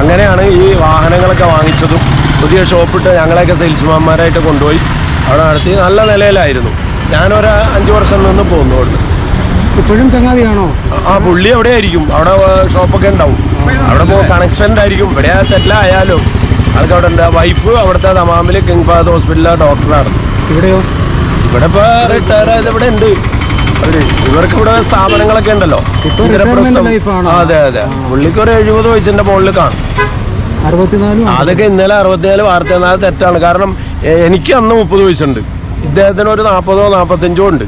അങ്ങനെയാണ് ഈ വാഹനങ്ങളൊക്കെ വാങ്ങിച്ചതും. പുതിയ ഷോപ്പിട്ട് ഞങ്ങളെയൊക്കെ സെയിൽസ്മാന്മാരായിട്ട് കൊണ്ടുപോയി അവിടെ നടത്തി. നല്ല നിലയിലായിരുന്നു. ഞാനൊരു അഞ്ച് വർഷം നിന്ന് പോന്നു അവിടുന്ന്. ഇപ്പോഴും ചങ്ങാതിയാണോ? ആ പുള്ളി എവിടെ ആയിരിക്കും. അവിടെ ഷോപ്പൊക്കെ ഉണ്ടാവും. അവിടെ കണക്ഷൻ ആയിരിക്കും ഇവിടെ സെറ്റിൽ ആയാലും ആൾക്ക് അവിടെ ഉണ്ട് വൈഫ് അവിടുത്തെ തമാമിൽ കിങ് ഫാദർ ഹോസ്പിറ്റലിലെ ഡോക്ടറാണ് ഇവിടെയോ? ഇവിടെ ഇപ്പൊ റിട്ടയർ ആയത് ഇവിടെ ഉണ്ട്. ഇവർക്ക് ഇവിടെ സ്ഥാപനങ്ങളൊക്കെ ഉണ്ടല്ലോ. അതെ അതെ. പുള്ളിക്ക് ഒരു എഴുപത് വയസ്സിന്റെ മുകളിൽ കാണും. അതൊക്കെ ഇന്നലെ അറുപത്തിനാല് വാർത്ത തെറ്റാണ്. കാരണം എനിക്ക് അന്ന് മുപ്പത് വയസ്സുണ്ട്. ഇദ്ദേഹത്തിന് ഒരു നാൽപ്പതോ നാൽപ്പത്തഞ്ചോ ഉണ്ട്.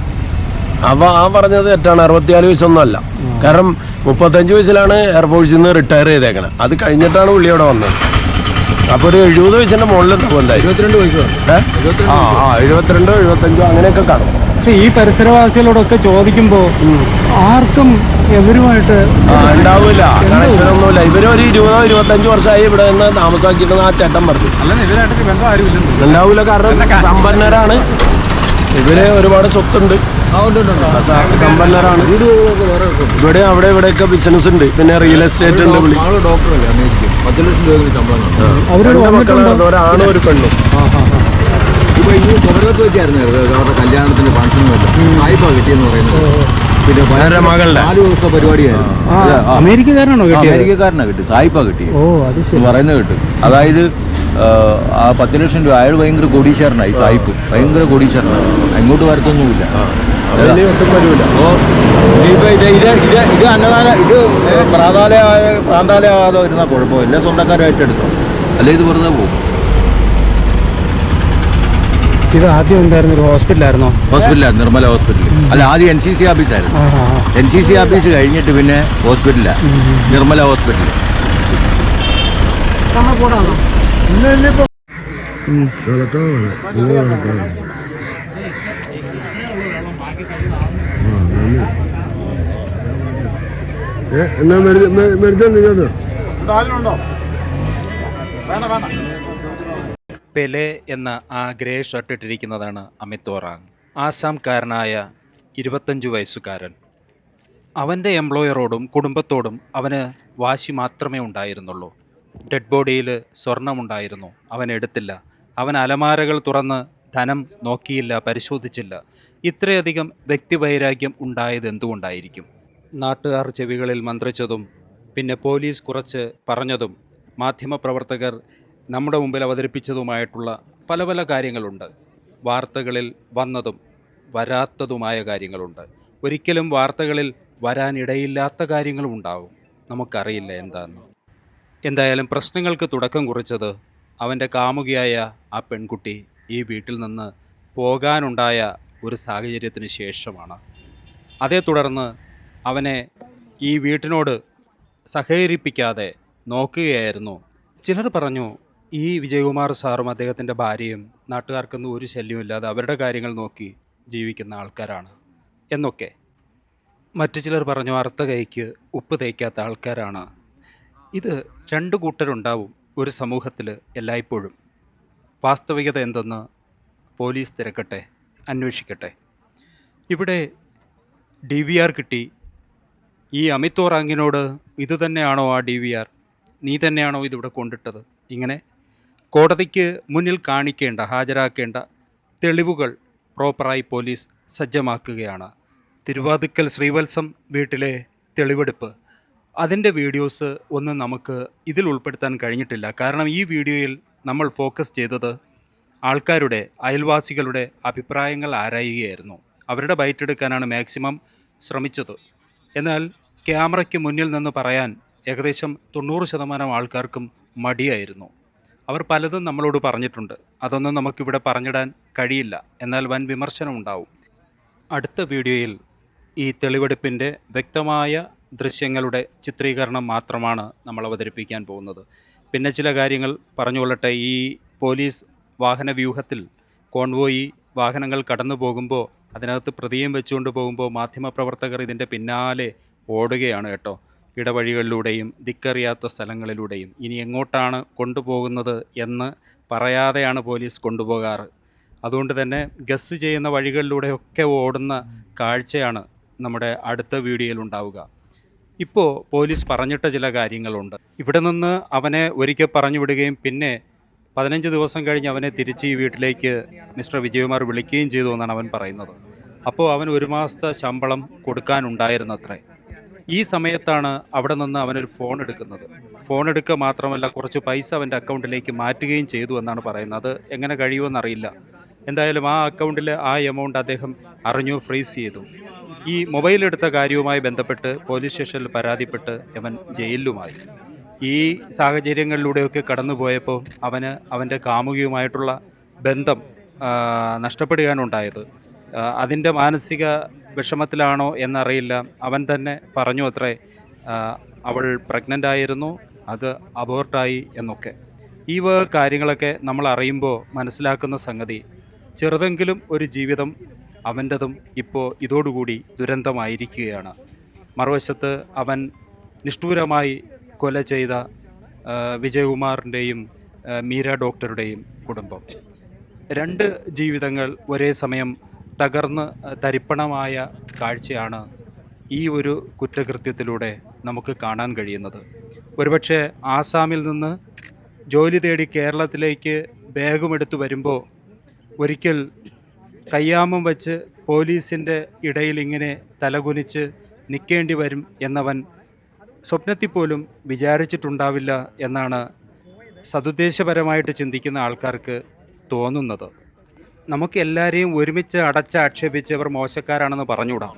അപ്പൊ ആ പറഞ്ഞത് തെറ്റാണ്. അറുപത്തിനാല് വയസ്സൊന്നുമല്ല കാരണം മുപ്പത്തഞ്ച് വയസ്സിലാണ് എയർഫോഴ്സിൽ നിന്ന് റിട്ടയർ ചെയ്തേക്കണം. അത് കഴിഞ്ഞിട്ടാണ് പുള്ളി അവിടെ വന്നത്. അപ്പോൾ ഒരു എഴുപത് വയസ്സിന്റെ മുകളിൽ എന്തായി? ഇരുപത്തിരണ്ട് വയസ്സ് ആ ആ എഴുപത്തിരണ്ടോ എഴുപത്തഞ്ചോ അങ്ങനെയൊക്കെ കാണും. പക്ഷെ ഈ പരിസരവാസികളോടൊക്കെ ചോദിക്കുമ്പോൾ ആർക്കും എവരുമായിട്ട് ആ, ഉണ്ടാവൂല. കണക്ഷനൊന്നുമില്ല. ഇവരൊരു ഇരുപതോ ഇരുപത്തഞ്ച് വർഷമായി ഇവിടെ നിന്ന് താമസാക്കിയിട്ട് ആ ചേട്ടൻ പറഞ്ഞു. അല്ല ഇവരായിട്ടൊരു ബന്ധം ഉണ്ടാവൂല. കാരണം സമ്പന്നരാണ്. ഇവർ ഒരുപാട് സ്വത്തുണ്ട്. സമ്പന്നരാണ് ഇവിടെ അവിടെ ഇവിടെയൊക്കെ ബിസിനസ് ഉണ്ട്. പിന്നെ റിയൽ എസ്റ്റേറ്റ് ഉണ്ട് വിളി ഒരാണും ഒരു പെണ്ണും. ഇപ്പൊ ഈ കൊമരകത്ത് വെച്ചായിരുന്നു അവരുടെ കല്യാണത്തിന്റെ ഫംഗ്ഷനും എല്ലാം. വായ്പ കിട്ടിയെന്ന് പറയുന്നത്. പിന്നെ മകളുടെ. നാല് ദിവസത്തെ പരിപാടിയായിരുന്നു. അമേരിക്കക്കാരനാണോ അമേരിക്കക്കാരനാ കിട്ടി സായിപ്പ എന്ന് പറയുന്നത് കിട്ടും. അതായത് ആ, ആ പത്ത് ലക്ഷം രൂപ. അയാൾ ഭയങ്കര കോടീശ്വരനായി സായിപ്പ്. ഭയങ്കര കോടീശ്വരനാണ് അങ്ങോട്ട് വരത്തൊന്നുമില്ല. ഇത് ഇത് ഇത് ഇത് അന്നദാന ഇത് പ്രാതാലയ പ്രാന്താലയാകാതെ വരുന്ന കുഴപ്പം. എല്ലാ സ്വന്തക്കാരായിട്ട് എടുക്കും അല്ലെ ഇത് വെറുതെ പോകും. ഇത് ആദ്യം എന്തായിരുന്നു? ഒരു ഹോസ്പിറ്റലായിരുന്നോ? ഹോസ്പിറ്റലായിരുന്നു നിർമ്മല ഹോസ്പിറ്റൽ അല്ല ആദ്യം എൻ സി സി ഓഫീസായിരുന്നു. എൻ സി സി ഓഫീസ് കഴിഞ്ഞിട്ട് പിന്നെ ഹോസ്പിറ്റലാണ് നിർമ്മല ഹോസ്പിറ്റൽ കൂടാണോ എന്നാ മെഡിക്കൽ കേട്ടോ പെലെ എന്ന ആ ഗ്രേ ഷർട്ട് ഇട്ടിരിക്കുന്നതാണ് അമിത് ഓറാങ് ആസാംകാരനായ ഇരുപത്തഞ്ച് വയസ്സുകാരൻ. അവന്റെ എംപ്ലോയറോടും കുടുംബത്തോടും അവന് വാശി മാത്രമേ ഉണ്ടായിരുന്നുള്ളൂ. ഡെഡ് ബോഡിയിൽ സ്വർണമുണ്ടായിരുന്നു. അവൻ എടുത്തില്ല. അവൻ അലമാരകൾ തുറന്ന് ധനം നോക്കിയില്ല പരിശോധിച്ചില്ല. ഇത്രയധികം വ്യക്തിവൈരാഗ്യം ഉണ്ടായത് എന്തുകൊണ്ടായിരിക്കും? നാട്ടുകാർ ചെവികളിൽ മന്ത്രിച്ചതും പിന്നെ പോലീസ് കുറച്ച് പറഞ്ഞതും മാധ്യമപ്രവർത്തകർ നമ്മുടെ മുമ്പിൽ അവതരിപ്പിച്ചതുമായിട്ടുള്ള പല പല കാര്യങ്ങളുണ്ട്. വാർത്തകളിൽ വന്നതും വരാത്തതുമായ കാര്യങ്ങളുണ്ട്. ഒരിക്കലും വാർത്തകളിൽ വരാനിടയില്ലാത്ത കാര്യങ്ങളും ഉണ്ടാകും നമുക്കറിയില്ല എന്താന്ന്. എന്തായാലും പ്രശ്നങ്ങൾക്ക് തുടക്കം കുറിച്ചത് അവന്റെ കാമുകിയായ ആ പെൺകുട്ടി ഈ വീട്ടിൽ നിന്ന് പോകാനുണ്ടായ ഒരു സാഹചര്യത്തിന് ശേഷമാണ്. അതേ തുടർന്ന് അവനെ ഈ വീട്ടിനോട് സഹകരിപ്പിക്കാതെ നോക്കുകയായിരുന്നു. ചിലർ പറഞ്ഞു ഈ വിജയകുമാർ സാറും അദ്ദേഹത്തിന്റെ ഭാര്യയും നാട്ടുകാർക്കൊന്നും ഒരു ശല്യമില്ലാതെ അവരുടെ കാര്യങ്ങൾ നോക്കി ജീവിക്കുന്ന ആൾക്കാരാണ് എന്നൊക്കെ. മറ്റു ചിലർ പറഞ്ഞു അർത്ഥ കൈക്ക് ഉപ്പ് തേക്കാത്ത ആൾക്കാരാണ്. ഇത് രണ്ട് കൂട്ടരുണ്ടാവും ഒരു സമൂഹത്തിൽ എല്ലായ്പ്പോഴും. വാസ്തവികത എന്തെന്ന് പോലീസ് തിരക്കട്ടെ. അന്വേഷിക്കട്ടെ. ഇവിടെ ഡി വി ആർ കിട്ടി. ഈ അമിത് ഓറാങ്ങിനോട് ഇത് തന്നെയാണോ ആ ഡി വി ആർ നീ തന്നെയാണോ ഇതിവിടെ കൊണ്ടിട്ടത്? ഇങ്ങനെ കോടതിക്ക് മുന്നിൽ കാണിക്കേണ്ട ഹാജരാക്കേണ്ട തെളിവുകൾ പ്രോപ്പറായി പോലീസ് സജ്ജമാക്കുകയാണ്. തിരുവാതുക്കൽ ശ്രീവത്സം വീട്ടിലെ തെളിവെടുപ്പ്. അതിന്റെ വീഡിയോസ് ഒന്നും നമുക്ക് ഇതിൽ ഉൾപ്പെടുത്താൻ കഴിഞ്ഞിട്ടില്ല. കാരണം ഈ വീഡിയോയിൽ നമ്മൾ ഫോക്കസ് ചെയ്തത് ആൾക്കാരുടെ അയൽവാസികളുടെ അഭിപ്രായങ്ങൾ ആരായുകയായിരുന്നു. അവരുടെ ബൈറ്റ് എടുക്കാനാണ് മാക്സിമം ശ്രമിച്ചത്. എന്നാൽ ക്യാമറയ്ക്ക് മുന്നിൽ നിന്ന് പറയാൻ ഏകദേശം തൊണ്ണൂറ് ശതമാനം ആൾക്കാർക്കും മടിയായിരുന്നു. അവർ പലതും നമ്മളോട് പറഞ്ഞിട്ടുണ്ട്. അതൊന്നും നമുക്കിവിടെ പറഞ്ഞിടാൻ കഴിയില്ല. എന്നാൽ വൻ വിമർശനം ഉണ്ടാവും. അടുത്ത വീഡിയോയിൽ ഈ തെളിവെടുപ്പിന്റെ വ്യക്തമായ ദൃശ്യങ്ങളുടെ ചിത്രീകരണം മാത്രമാണ് നമ്മൾ അവതരിപ്പിക്കാൻ പോകുന്നത്. പിന്നെ ചില കാര്യങ്ങൾ പറഞ്ഞുകൊള്ളട്ടെ. ഈ പോലീസ് വാഹന വ്യൂഹത്തിൽ കോൺവോയി വാഹനങ്ങൾ കടന്നു പോകുമ്പോൾ അതിനകത്ത് പ്രതിയും വെച്ചുകൊണ്ട് പോകുമ്പോൾ മാധ്യമപ്രവർത്തകർ ഇതിന്റെ പിന്നാലെ ഓടുകയാണ് കേട്ടോ. ഇടവഴികളിലൂടെയും ദിക്കറിയാത്ത സ്ഥലങ്ങളിലൂടെയും. ഇനി എങ്ങോട്ടാണ് കൊണ്ടുപോകുന്നത് എന്ന് പറയാതെയാണ് പോലീസ് കൊണ്ടുപോകാറ്. അതുകൊണ്ട് തന്നെ ഗസ് ചെയ്യുന്ന വഴികളിലൂടെയൊക്കെ ഓടുന്ന കാഴ്ചയാണ് നമ്മുടെ അടുത്ത വീഡിയോയിൽ ഉണ്ടാവുക. ഇപ്പോൾ പോലീസ് പറഞ്ഞിട്ട ചില കാര്യങ്ങളുണ്ട്. ഇവിടെ നിന്ന് അവനെ ഒരിക്കൽ പറഞ്ഞു വിടുകയും പിന്നെ പതിനഞ്ച് ദിവസം കഴിഞ്ഞ് അവനെ തിരിച്ച് ഈ വീട്ടിലേക്ക് മിസ്റ്റർ വിജയകുമാർ വിളിക്കുകയും ചെയ്തു എന്നാണ് അവൻ പറയുന്നത്. അപ്പോൾ അവൻ ഒരു മാസത്തെ ശമ്പളം കൊടുക്കാനുണ്ടായിരുന്നത്രേ. ഈ സമയത്താണ് അവിടെ നിന്ന് അവനൊരു ഫോൺ എടുക്കുന്നത്. ഫോൺ എടുക്കുക മാത്രമല്ല കുറച്ച് പൈസ അവന്റെ അക്കൗണ്ടിലേക്ക് മാറ്റുകയും ചെയ്തു എന്നാണ് പറയുന്നത്. എങ്ങനെ കഴിയുമെന്നറിയില്ല. എന്തായാലും ആ അക്കൗണ്ടിൽ ആ എമൗണ്ട് അദ്ദേഹം അറിഞ്ഞു ഫ്രീസ് ചെയ്തു. ഈ മൊബൈൽ എടുത്ത കാര്യവുമായി ബന്ധപ്പെട്ട് പോലീസ് സ്റ്റേഷനിൽ പരാതിപ്പെട്ട് അവൻ ജയിലിലുമായി. ഈ സാഹചര്യങ്ങളിലൂടെയൊക്കെ കടന്നുപോയപ്പോൾ അവന് അവന്റെ കാമുകിയുമായിട്ടുള്ള ബന്ധം നഷ്ടപ്പെടുകയാണ് ഉണ്ടായത് അതിന്റെ മാനസിക വിഷമത്തിലാണോ എന്നറിയില്ല. അവൻ തന്നെ പറഞ്ഞു അത്രേ അവൾ പ്രഗ്നന്റ് ആയിരുന്നു അത് അബോർട്ടായി എന്നൊക്കെ. ഈ വക കാര്യങ്ങളൊക്കെ നമ്മൾ അറിയുമ്പോൾ മനസ്സിലാക്കുന്ന സംഗതി ചെറുതെങ്കിലും ഒരു ജീവിതം അവന്റെതും ഇപ്പോൾ ഇതോടുകൂടി ദുരന്തമായിരിക്കുകയാണ്. മറുവശത്ത് അവൻ നിഷ്ഠൂരമായി കൊല ചെയ്ത വിജയകുമാറിന്റെയും മീര ഡോക്ടറുടെയും കുടുംബം. രണ്ട് ജീവിതങ്ങൾ ഒരേ സമയം തകർന്ന് തരിപ്പണമായ കാഴ്ചയാണ് ഈ ഒരു കുറ്റകൃത്യത്തിലൂടെ നമുക്ക് കാണാൻ കഴിയുന്നത്. ഒരുപക്ഷെ ആസാമിൽ നിന്ന് ജോലി തേടി കേരളത്തിലേക്ക് ബാഗുമെടുത്ത് വരുമ്പോൾ ഒരിക്കൽ കയ്യാമം വച്ച് പോലീസിന്റെ ഇടയിൽ ഇങ്ങനെ തലകുനിച്ച് നിൽക്കേണ്ടി വരും എന്നവൻ സ്വപ്നത്തിൽ പോലും വിചാരിച്ചിട്ടുണ്ടാവില്ല എന്നാണ് സതുദ്ദേശപരമായിട്ട് ചിന്തിക്കുന്ന ആൾക്കാർക്ക് തോന്നുന്നത്. നമുക്ക് എല്ലാവരെയും ഒരുമിച്ച് അടച്ചാക്ഷേപിച്ച് അവർ മോശക്കാരാണെന്ന് പറഞ്ഞുകൂടാ.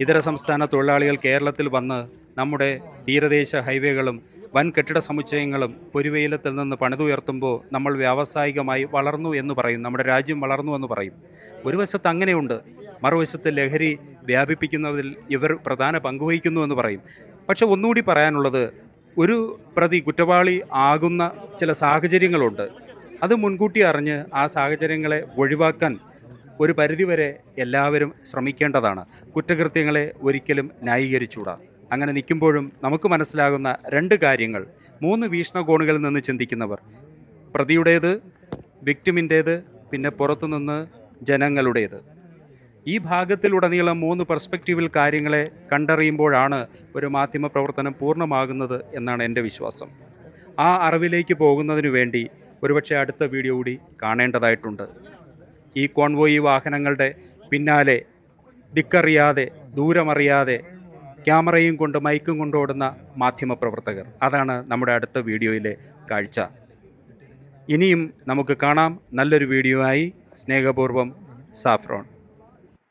ഇതര സംസ്ഥാന തൊഴിലാളികൾ കേരളത്തിൽ വന്ന് നമ്മുടെ തീരദേശ ഹൈവേകളും വൻ കെട്ടിട സമുച്ചയങ്ങളും പൊരുവെയിലത്തിൽ നിന്ന് പണിതുയർത്തുമ്പോൾ നമ്മൾ വ്യാവസായികമായി വളർന്നു എന്ന് പറയും. നമ്മുടെ രാജ്യം വളർന്നു എന്ന് പറയും. ഒരു വശത്ത് അങ്ങനെയുണ്ട്. മറുവശത്ത് ലഹരി വ്യാപിപ്പിക്കുന്നതിൽ ഇവർ പ്രധാന പങ്കുവഹിക്കുന്നു എന്ന് പറയും. പക്ഷെ ഒന്നുകൂടി പറയാനുള്ളത് ഒരു പ്രതി കുറ്റവാളി ആകുന്ന ചില സാഹചര്യങ്ങളുണ്ട്. അത് മുൻകൂട്ടി അറിഞ്ഞ് ആ സാഹചര്യങ്ങളെ ഒഴിവാക്കാൻ ഒരു പരിധിവരെ എല്ലാവരും ശ്രമിക്കേണ്ടതാണ്. കുറ്റകൃത്യങ്ങളെ ഒരിക്കലും ന്യായീകരിച്ചൂടാ അങ്ങനെ നിൽക്കുമ്പോഴും നമുക്ക് മനസ്സിലാകുന്ന രണ്ട് കാര്യങ്ങൾ. മൂന്ന് വീക്ഷണകോണുകളിൽ നിന്ന് ചിന്തിക്കുന്നവർ. പ്രതിയുടേത് വിക്ടിമിന്റേത് പിന്നെ പുറത്തുനിന്ന് ജനങ്ങളുടേത്. ഈ ഭാഗത്തിലുടനീളം മൂന്ന് പെർസ്പെക്റ്റീവിൽ കാര്യങ്ങളെ കണ്ടറിയുമ്പോഴാണ് ഒരു മാധ്യമ പ്രവർത്തനം പൂർണമാകുന്നത് എന്നാണ് എന്റെ വിശ്വാസം. ആ അറിവിലേക്ക് പോകുന്നതിനു വേണ്ടി ഒരുപക്ഷെ അടുത്ത വീഡിയോ കൂടി കാണേണ്ടതായിട്ടുണ്ട്. ഈ കോൺവോയി വാഹനങ്ങളുടെ പിന്നാലെ ദിക്കറിയാതെ ദൂരമറിയാതെ ക്യാമറയും കൊണ്ട് മൈക്കും കൊണ്ട് ഓടുന്ന മാധ്യമപ്രവർത്തകർ അതാണ് നമ്മുടെ അടുത്ത വീഡിയോയിലെ കാഴ്ച. ഇനിയും നമുക്ക് കാണാം. നല്ലൊരു വീഡിയോ ആയി സ്നേഹപൂർവം സാഫ്രോൺ.